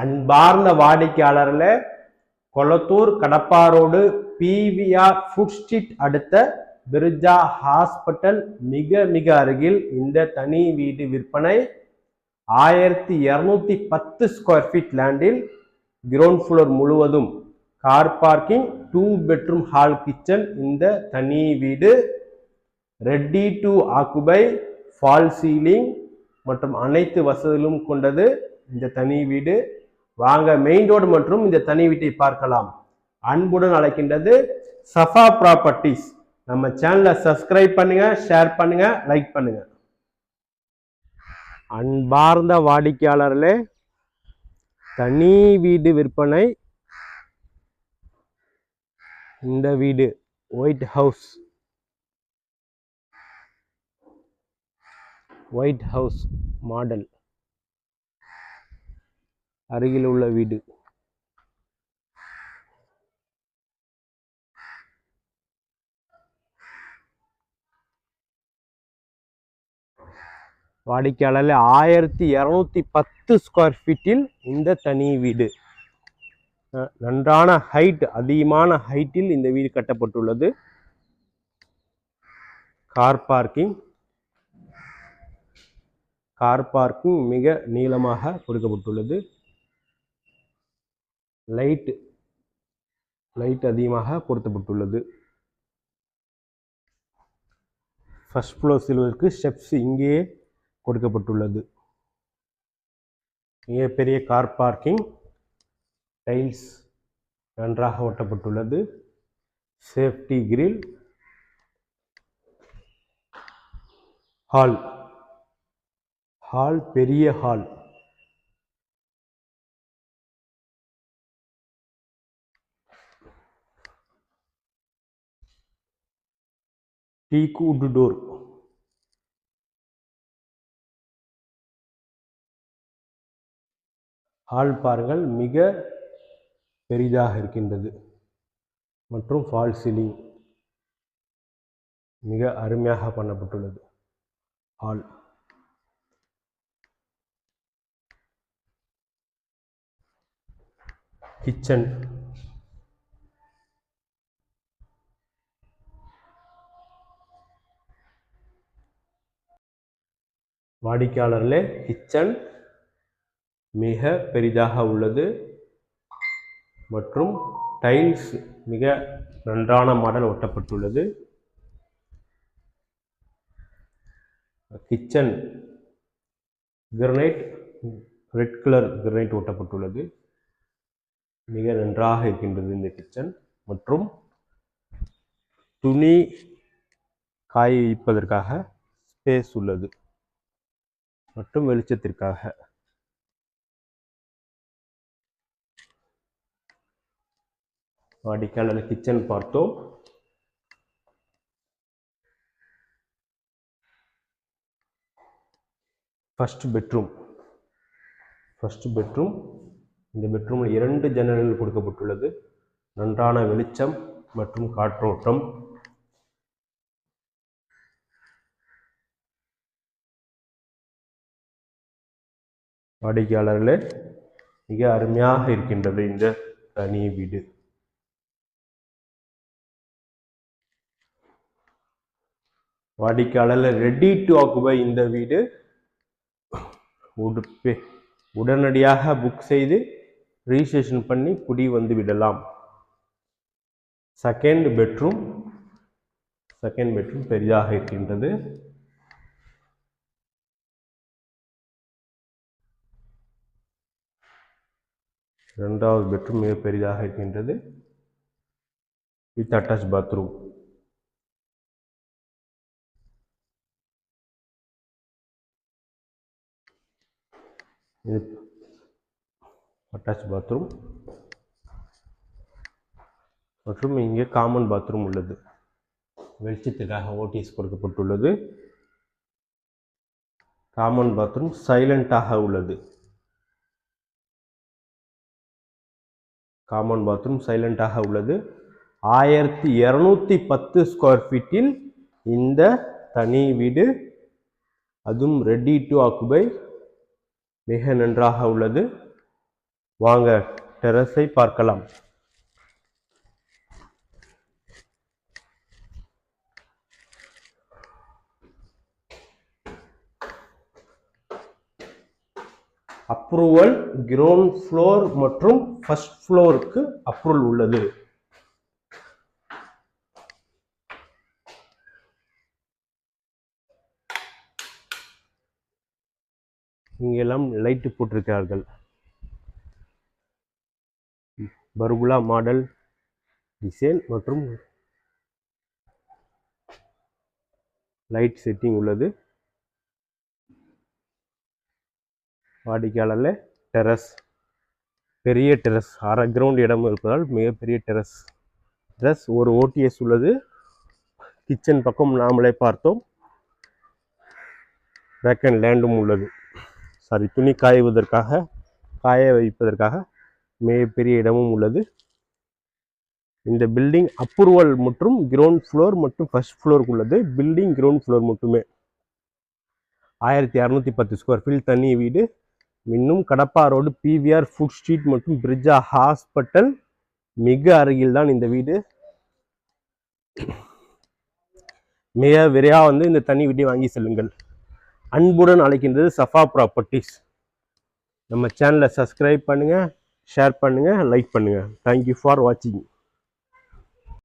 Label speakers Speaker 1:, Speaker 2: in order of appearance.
Speaker 1: அன்பார்ந்த வாடிக்கையாளர்ல Kolathur Kadappa road PVR food street அடுத்த பிரிஜா hospital மிக மிக அருகில் இந்த தனி வீடு விற்பனை. ஆயிரத்தி இரநூத்தி பத்து ஸ்கொயர் ஃபீட் லேண்டில் கிரவுண்ட் ஃப்ளோர் முழுவதும் car parking two bedroom hall kitchen இந்த தனி வீடு. Ready to occupy fall ceiling மற்றும் அனைத்து வசதிகளும் கொண்டது இந்த தனி வீடு. வாங்க மெயின் ரோடு மற்றும் இந்த தனி வீட்டை பார்க்கலாம். அன்புடன் அழைக்கின்றது சஃபா ப்ராப்பர்ட்டிஸ் நம்ம சேனலை சப்ஸ்கிரைப் பண்ணுங்க ஷேர் பண்ணுங்க லைக் பண்ணுங்க. அன்பார்ந்த வாடிக்கையாளர்களே தனி வீடு விற்பனை. இந்த வீடு white house white house model அருகில் உள்ள வீடு. வாடிக்கையாளர் ஆயிரத்தி இரநூத்தி பத்து ஸ்கொயர் ஃபீட்டில் இந்த தனி வீடு. நன்றான ஹைட் அதிகமான ஹைட்டில் இந்த வீடு கட்டப்பட்டுள்ளது. கார் பார்க்கிங் கார் பார்க்கிங் மிக நீளமாக கொடுக்கப்பட்டுள்ளது. லைட் லைட் அதிகமாக பொருத்தப்பட்டுள்ளது. ஃபஸ்ட் ஃப்ளோர் செல்வதற்கு ஸ்டெப்ஸ் இங்கேயே கொடுக்கப்பட்டுள்ளது. இங்கே பெரிய கார் பார்க்கிங் டைல்ஸ் நன்றாக ஒட்டப்பட்டுள்ளது. சேஃப்டி கிரில் ஹால் ஹால் பெரிய ஹால் டீக்கு டோர் ஹால் பாருங்கள் மிக பெரிதாக இருக்கின்றது. மற்றும் ஃபால் சீலிங் மிக அருமையாக பண்ணப்பட்டுள்ளது. ஹால் கிச்சன் வாடிக்கையாளர்களே கிச்சன் மிக பெரிதாக உள்ளது மற்றும் டைல்ஸ் மிக நன்றான model ஒட்டப்பட்டுள்ளது. Kitchen granite red colour granite ஒட்டப்பட்டுள்ளது. மிக நன்றாக இருக்கின்றது இந்த கிச்சன் மற்றும் துணி காய வைப்பதற்காக ஸ்பேஸ் உள்ளது. மற்றும் வெளிச்சத்திற்காக. வாடிக்கையாளர் கிச்சன் பார்த்தோம். ஃபர்ஸ்ட் பெட்ரூம் ஃபஸ்ட் பெட்ரூம் இந்த பெட்ரூமில் இரண்டு ஜன்னல்கள் கொடுக்கப்பட்டுள்ளது. நன்றான வெளிச்சம் மற்றும் காற்றோட்டம். வாடிக்கையாளர்களே மிக அருமையாக இருக்கின்றது இந்த தனி வீடு. வாடிக்கையாளர் ரெடி டு ஆக்குபை இந்த வீடு. உடுப்பே உடனடியாக புக் செய்து ரிஜிஸ்ட்ரேஷன் பண்ணி குடி வந்து விடலாம். செகண்ட் பெட்ரூம் செகண்ட் பெட்ரூம் பெரிதாக இருக்கின்றது. இரண்டாவது பெட்ரூம் மிக பெரிதாக இருக்கின்றது. வித் அட்டாச் பாத்ரூம் இது அட்டாச் பாத்ரூம் மற்றும் இங்கே காமன் பாத்ரூம் உள்ளது. வெளிச்சத்துக்காக ஓடிஎஸ் கொடுக்கப்பட்டுள்ளது. காமன் பாத்ரூம் சைலண்டாக உள்ளது. காமன் பாத்ரூம் சைலண்டாக உள்ளது. ஆயிரத்தி இரநூத்தி பத்து ஸ்கொயர் ஃபீட்டில் இந்த தனி வீடு அதுவும் ரெடி டு ஆக்குபை மிக நன்றாக உள்ளது. வாங்க டெரஸை பார்க்கலாம். அப்ரூவல் கிரவுண்ட் ஃப்ளோர் மற்றும் ஃபர்ஸ்ட் ஃப்ளோருக்கு அப்ரூவல் உள்ளது. இங்கெல்லாம் லைட்டு போட்டிருக்கிறார்கள். பர்குலா மாடல் டிசைன் மற்றும் லைட் செட்டிங் உள்ளது. வாடிக்கையாளரில் டெரஸ் பெரிய டெரஸ் அரை கிரவுண்ட் இடம் இருப்பதால் மிகப்பெரிய டெரஸ் டெரஸ் ஒரு ஓடிஎஸ் உள்ளது. கிச்சன் பக்கம் நாமளே பார்த்தோம். பேக் அண்ட் லேண்டும் உள்ளது. சாரி துணி காய்வதற்காக காய வைப்பதற்காக மிகப்பெரிய இடமும் உள்ளது. இந்த பில்டிங் அப்ரூவல் மற்றும் கிரவுண்ட் ஃப்ளோர் மற்றும் ஃபர்ஸ்ட் ஃப்ளோருக்கு உள்ளது. பில்டிங் கிரவுண்ட் ஃப்ளோர் மட்டுமே. ஆயிரத்தி இரநூத்தி பத்து ஸ்கொயர் ஃபீட் தனி வீடு. இன்னும் Kadappa road PVR food street மற்றும் பிரிட்ஜா ஹாஸ்பிட்டல் மிக அருகில் தான் இந்த வீடு. மிக விரைவாக வந்து இந்த தனி வீட்டை வாங்கி செல்லுங்கள். அன்புடன் அழைக்கின்றது சஃபா ப்ராப்பர்ட்டிஸ் நம்ம சேனலை சப்ஸ்கிரைப் பண்ணுங்கள் ஷேர் பண்ணுங்கள் லைக் பண்ணுங்கள் தேங்க்யூ ஃபார் வாட்சிங்